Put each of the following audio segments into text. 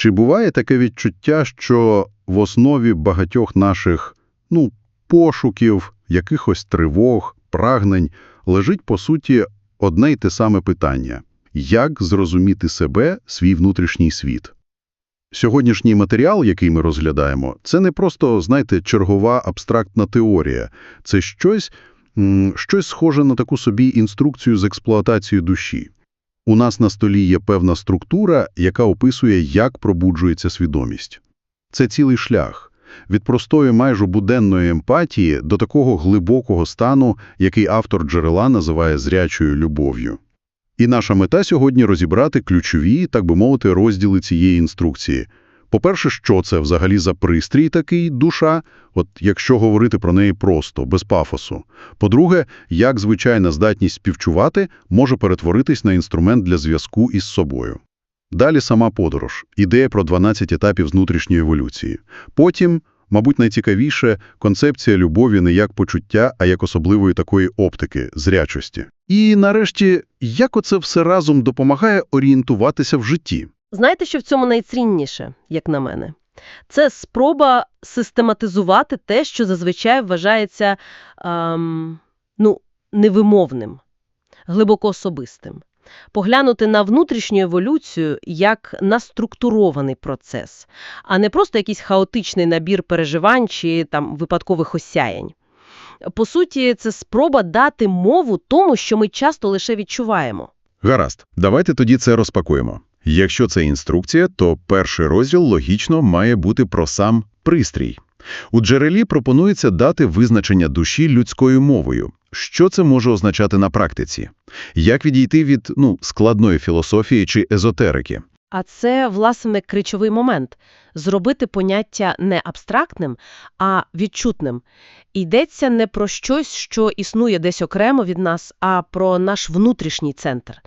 Чи буває таке відчуття, що в основі багатьох наших ну, пошуків, якихось тривог, прагнень лежить, по суті, одне й те саме питання – як зрозуміти себе, свій внутрішній світ? Сьогоднішній матеріал, який ми розглядаємо, це не просто, знаєте, чергова абстрактна теорія. Це щось, щось схоже на таку собі інструкцію з експлуатації душі. У нас на столі є певна структура, яка описує, як пробуджується свідомість. Це цілий шлях. Від простої майже буденної емпатії до такого глибокого стану, який автор джерела називає зрячою любов'ю. І наша мета сьогодні розібрати ключові, так би мовити, розділи цієї інструкції. По-перше, що це взагалі за пристрій такий душа, от якщо говорити про неї просто, без пафосу. По-друге, як звичайна здатність співчувати може перетворитись на інструмент для зв'язку із собою. Далі сама подорож, ідея про 12 етапів внутрішньої еволюції. Потім, мабуть, найцікавіше – концепція любові не як почуття, а як особливої такої оптики, зрячості. І нарешті, як оце все разом допомагає орієнтуватися в житті? Знаєте, що в цьому найцінніше, як на мене? Це спроба систематизувати те, що зазвичай вважається ем, ну, невимовним, глибоко особистим. Поглянути на внутрішню еволюцію як на структурований процес, а не просто якийсь хаотичний набір переживань чи там випадкових осяянь. По суті, це спроба дати мову тому, що ми часто лише відчуваємо. Гаразд, давайте тоді це розпакуємо. Якщо це інструкція, то перший розділ логічно має бути про сам пристрій. У джерелі пропонується дати визначення душі людською мовою. Що це може означати на практиці? Як відійти від ну, складної філософії чи езотерики? А це, власне, ключовий момент – зробити поняття не абстрактним, а відчутним. Йдеться не про щось, що існує десь окремо від нас, а про наш внутрішній центр.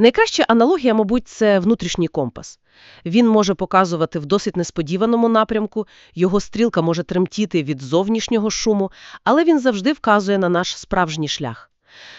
Найкраща аналогія, мабуть, це внутрішній компас. Він може показувати в досить несподіваному напрямку, його стрілка може тремтіти від зовнішнього шуму, але він завжди вказує на наш справжній шлях,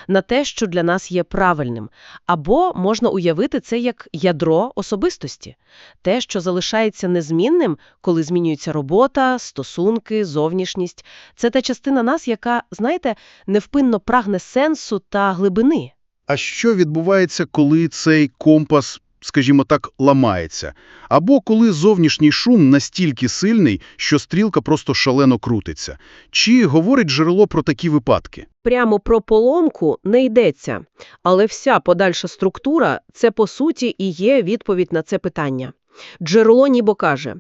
на те, що для нас є правильним. Або можна уявити це як ядро особистості, те, що залишається незмінним, коли змінюється робота, стосунки, зовнішність. Це та частина нас, яка, знаєте, невпинно прагне сенсу та глибини. А що відбувається, коли цей компас, скажімо так, ламається? Або коли зовнішній шум настільки сильний, що стрілка просто шалено крутиться? Чи говорить джерело про такі випадки? Прямо про поломку не йдеться, але вся подальша структура – це, по суті, і є відповідь на це питання. Джерело ніби каже,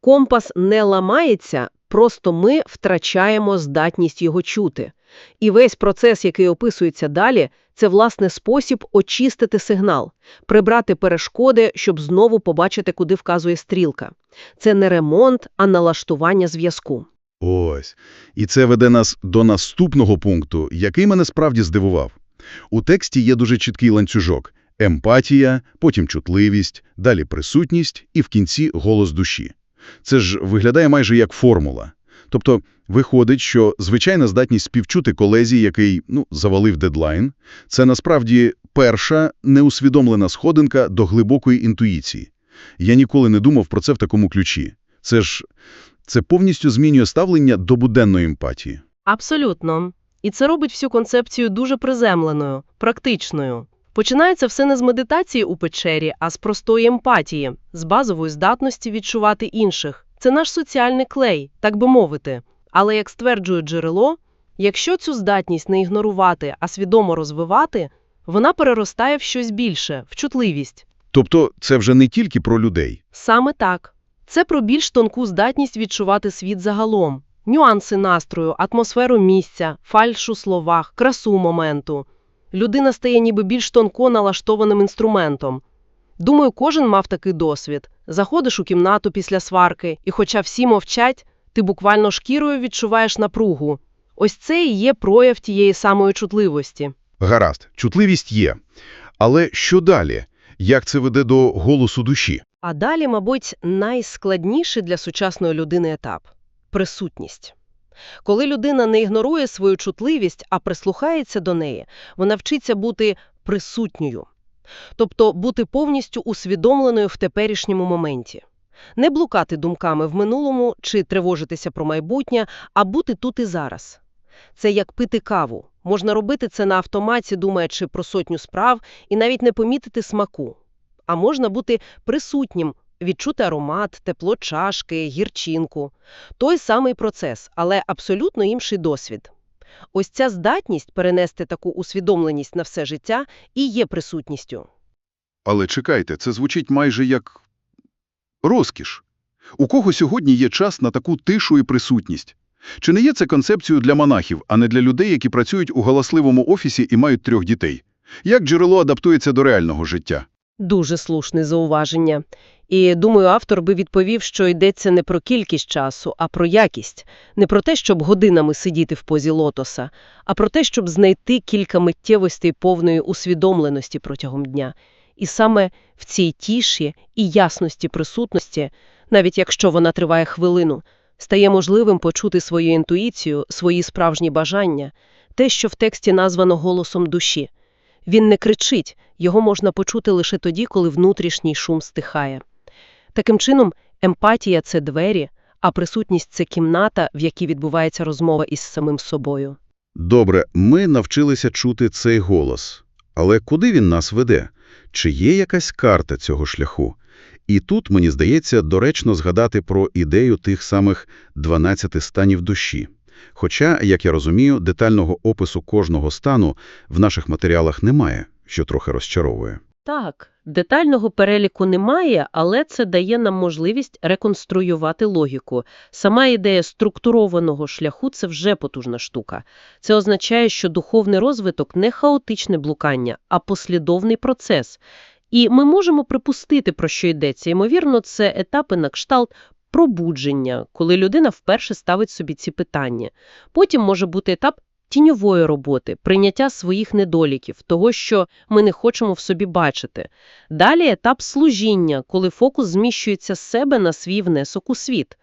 компас не ламається, просто ми втрачаємо здатність його чути. І весь процес, який описується далі, це, власне, спосіб очистити сигнал, прибрати перешкоди, щоб знову побачити, куди вказує стрілка. Це не ремонт, а налаштування зв'язку. Ось. І це веде нас до наступного пункту, який мене справді здивував. У тексті є дуже чіткий ланцюжок. Емпатія, потім чутливість, далі присутність і в кінці голос душі. Це ж виглядає майже як формула. Тобто, виходить, що звичайна здатність співчути колезі, який, ну, завалив дедлайн, це насправді перша неусвідомлена сходинка до глибокої інтуїції. Я ніколи не думав про це в такому ключі. Це ж це повністю змінює ставлення до буденної емпатії. Абсолютно. І це робить всю концепцію дуже приземленою, практичною. Починається все не з медитації у печері, а з простої емпатії, з базової здатності відчувати інших. Це наш соціальний клей, так би мовити. Але, як стверджує джерело, якщо цю здатність не ігнорувати, а свідомо розвивати, вона переростає в щось більше, в чутливість. Тобто це вже не тільки про людей. Саме так. Це про більш тонку здатність відчувати світ загалом. Нюанси настрою, атмосферу місця, фальш у словах, красу моменту. Людина стає ніби більш тонко налаштованим інструментом. Думаю, кожен мав такий досвід. Заходиш у кімнату після сварки, і хоча всі мовчать, ти буквально шкірою відчуваєш напругу. Ось це і є прояв тієї самої чутливості. Гаразд, чутливість є. Але що далі? Як це веде до голосу душі? А далі, мабуть, найскладніший для сучасної людини етап – присутність. Коли людина не ігнорує свою чутливість, а прислухається до неї, вона вчиться бути присутньою. Тобто бути повністю усвідомленою в теперішньому моменті. Не блукати думками в минулому чи тривожитися про майбутнє, а бути тут і зараз. Це як пити каву. Можна робити це на автоматі, думаючи про сотню справ, і навіть не помітити смаку. А можна бути присутнім, відчути аромат, тепло чашки, гірчинку. Той самий процес, але абсолютно інший досвід. Ось ця здатність перенести таку усвідомленість на все життя і є присутністю. Але чекайте, це звучить майже як розкіш. У кого сьогодні є час на таку тишу і присутність? Чи не є це концепцією для монахів, а не для людей, які працюють у галасливому офісі і мають трьох дітей? Як джерело адаптується до реального життя? Дуже слушне зауваження. І, думаю, автор би відповів, що йдеться не про кількість часу, а про якість. Не про те, щоб годинами сидіти в позі лотоса, а про те, щоб знайти кілька миттєвостей повної усвідомленості протягом дня. І саме в цій тіші і ясності присутності, навіть якщо вона триває хвилину, стає можливим почути свою інтуїцію, свої справжні бажання, те, що в тексті названо голосом душі. Він не кричить, його можна почути лише тоді, коли внутрішній шум стихає. Таким чином, емпатія – це двері, а присутність – це кімната, в якій відбувається розмова із самим собою. Добре, ми навчилися чути цей голос. Але куди він нас веде? Чи є якась карта цього шляху? І тут, мені здається, доречно згадати про ідею тих самих 12 станів душі. Хоча, як я розумію, детального опису кожного стану в наших матеріалах немає, що трохи розчаровує. Так, детального переліку немає, але це дає нам можливість реконструювати логіку. Сама ідея структурованого шляху – це вже потужна штука. Це означає, що духовний розвиток – не хаотичне блукання, а послідовний процес. І ми можемо припустити, про що йдеться. Ймовірно, це етапи на кшталт пробудження, коли людина вперше ставить собі ці питання. Потім може бути етап тіньової роботи, прийняття своїх недоліків, того, що ми не хочемо в собі бачити. Далі етап служіння, коли фокус зміщується з себе на свій внесок у світ.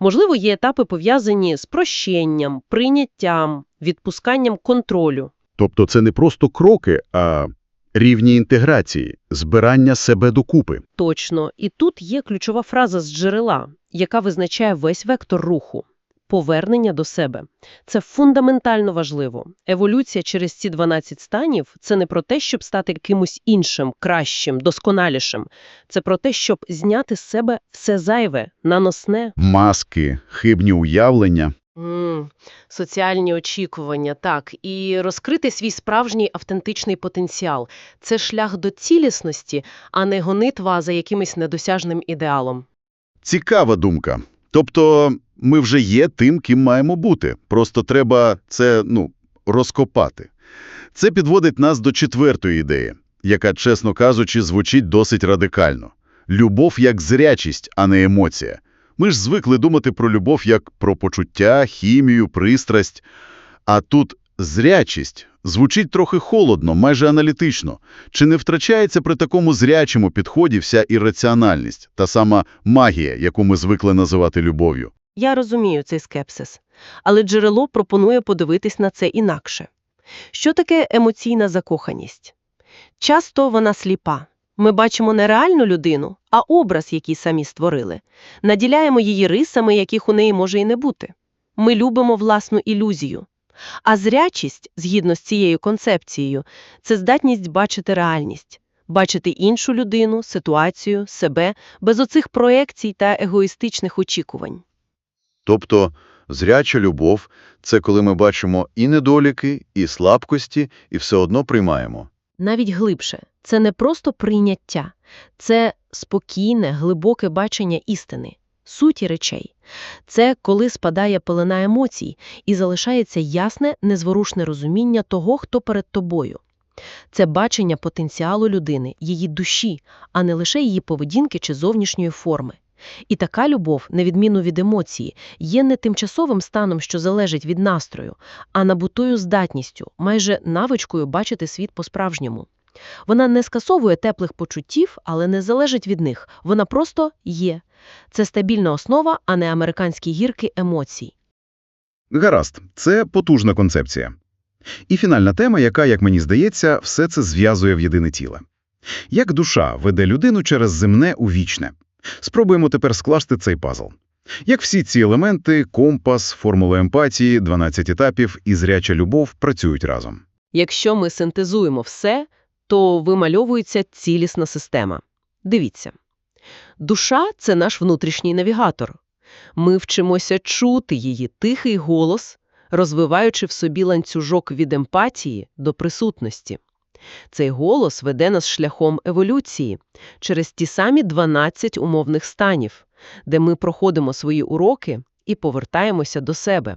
Можливо, є етапи пов'язані з прощенням, прийняттям, відпусканням контролю. Тобто це не просто кроки, а рівні інтеграції, збирання себе докупи. Точно. І тут є ключова фраза з джерела, яка визначає весь вектор руху. Повернення до себе. Це фундаментально важливо. Еволюція через ці 12 станів – це не про те, щоб стати кимось іншим, кращим, досконалішим. Це про те, щоб зняти з себе все зайве, наносне. Маски, хибні уявлення. М, соціальні очікування, так. І розкрити свій справжній автентичний потенціал. Це шлях до цілісності, а не гонитва за якимось недосяжним ідеалом. Цікава думка. Тобто ми вже є тим, ким маємо бути. Просто треба це, ну, розкопати. Це підводить нас до четвертої ідеї, яка, чесно кажучи, звучить досить радикально. Любов як зрячість, а не емоція. Ми ж звикли думати про любов як про почуття, хімію, пристрасть. А тут зрячість звучить трохи холодно, майже аналітично. Чи не втрачається при такому зрячому підході вся ірраціональність, та сама магія, яку ми звикли називати любов'ю? Я розумію цей скепсис, але джерело пропонує подивитись на це інакше. Що таке емоційна закоханість? Часто вона сліпа. Ми бачимо не реальну людину, а образ, який самі створили. Наділяємо її рисами, яких у неї може і не бути. Ми любимо власну ілюзію. А зрячість, згідно з цією концепцією, це здатність бачити реальність, бачити іншу людину, ситуацію, себе, без оцих проекцій та егоїстичних очікувань. Тобто зряча любов – це коли ми бачимо і недоліки, і слабкості, і все одно приймаємо. Навіть глибше, це не просто прийняття, це спокійне, глибоке бачення істини, суті речей. Це коли спадає пелена емоцій і залишається ясне, незворушне розуміння того, хто перед тобою. Це бачення потенціалу людини, її душі, а не лише її поведінки чи зовнішньої форми. І така любов, на відміну від емоції, є не тимчасовим станом, що залежить від настрою, а набутою здатністю, майже навичкою бачити світ по-справжньому. Вона не скасовує теплих почуттів, але не залежить від них. Вона просто є. Це стабільна основа, а не американські гірки емоцій. Гаразд, це потужна концепція. І фінальна тема, яка, як мені здається, все це зв'язує в єдине тіле. Як душа веде людину через земне у вічне? Спробуємо тепер скласти цей пазл. Як всі ці елементи – компас, формула емпатії, 12 етапів і зряча любов – працюють разом? Якщо ми синтезуємо все, то вимальовується цілісна система. Дивіться. Душа – це наш внутрішній навігатор. Ми вчимося чути її тихий голос, розвиваючи в собі ланцюжок від емпатії до присутності. Цей голос веде нас шляхом еволюції через ті самі 12 умовних станів, де ми проходимо свої уроки і повертаємося до себе,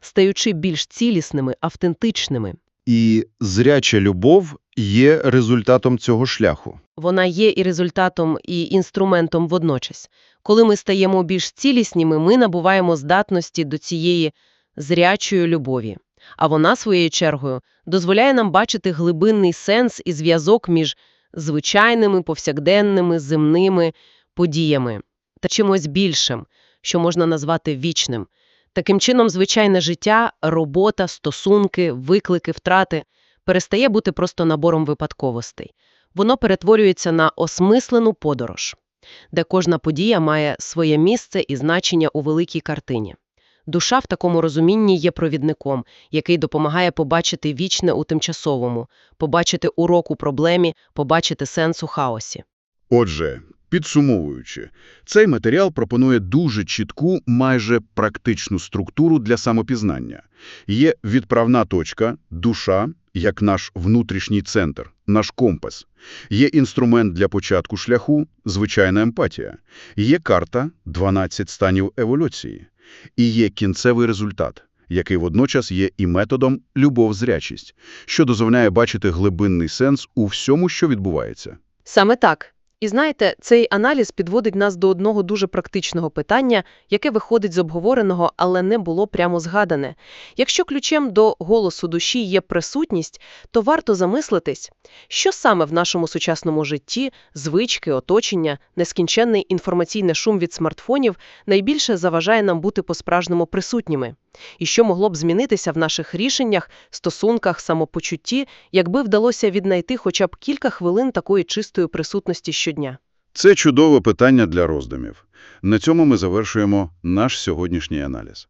стаючи більш цілісними, автентичними. І зряча любов є результатом цього шляху. Вона є і результатом, і інструментом водночас. Коли ми стаємо більш цілісніми, ми набуваємо здатності до цієї зрячої любові. А вона, своєю чергою, дозволяє нам бачити глибинний сенс і зв'язок між звичайними, повсякденними, земними подіями та чимось більшим, що можна назвати вічним. Таким чином, звичайне життя, робота, стосунки, виклики, втрати перестає бути просто набором випадковостей воно перетворюється на осмислену подорож, де кожна подія має своє місце і значення у великій картині. Душа в такому розумінні є провідником, який допомагає побачити вічне у тимчасовому, побачити урок у проблемі, побачити сенс у хаосі. Отже, підсумовуючи, цей матеріал пропонує дуже чітку, майже практичну структуру для самопізнання. Є відправна точка, душа, як наш внутрішній центр, наш компас. Є інструмент для початку шляху – звичайна емпатія. Є карта – 12 станів еволюції. І є кінцевий результат, який водночас є і методом любов-зрячість, що дозволяє бачити глибинний сенс у всьому, що відбувається. Саме так. І знаєте, цей аналіз підводить нас до одного дуже практичного питання, яке виходить з обговореного, але не було прямо згадане. Якщо ключем до голосу душі є присутність, то варто замислитись, що саме в нашому сучасному житті, звички, оточення, нескінченний інформаційний шум від смартфонів найбільше заважає нам бути по-справжньому присутніми. І що могло б змінитися в наших рішеннях, стосунках, самопочутті, якби вдалося віднайти хоча б кілька хвилин такої чистої присутності щодня? Це чудове питання для роздумів. На цьому ми завершуємо наш сьогоднішній аналіз.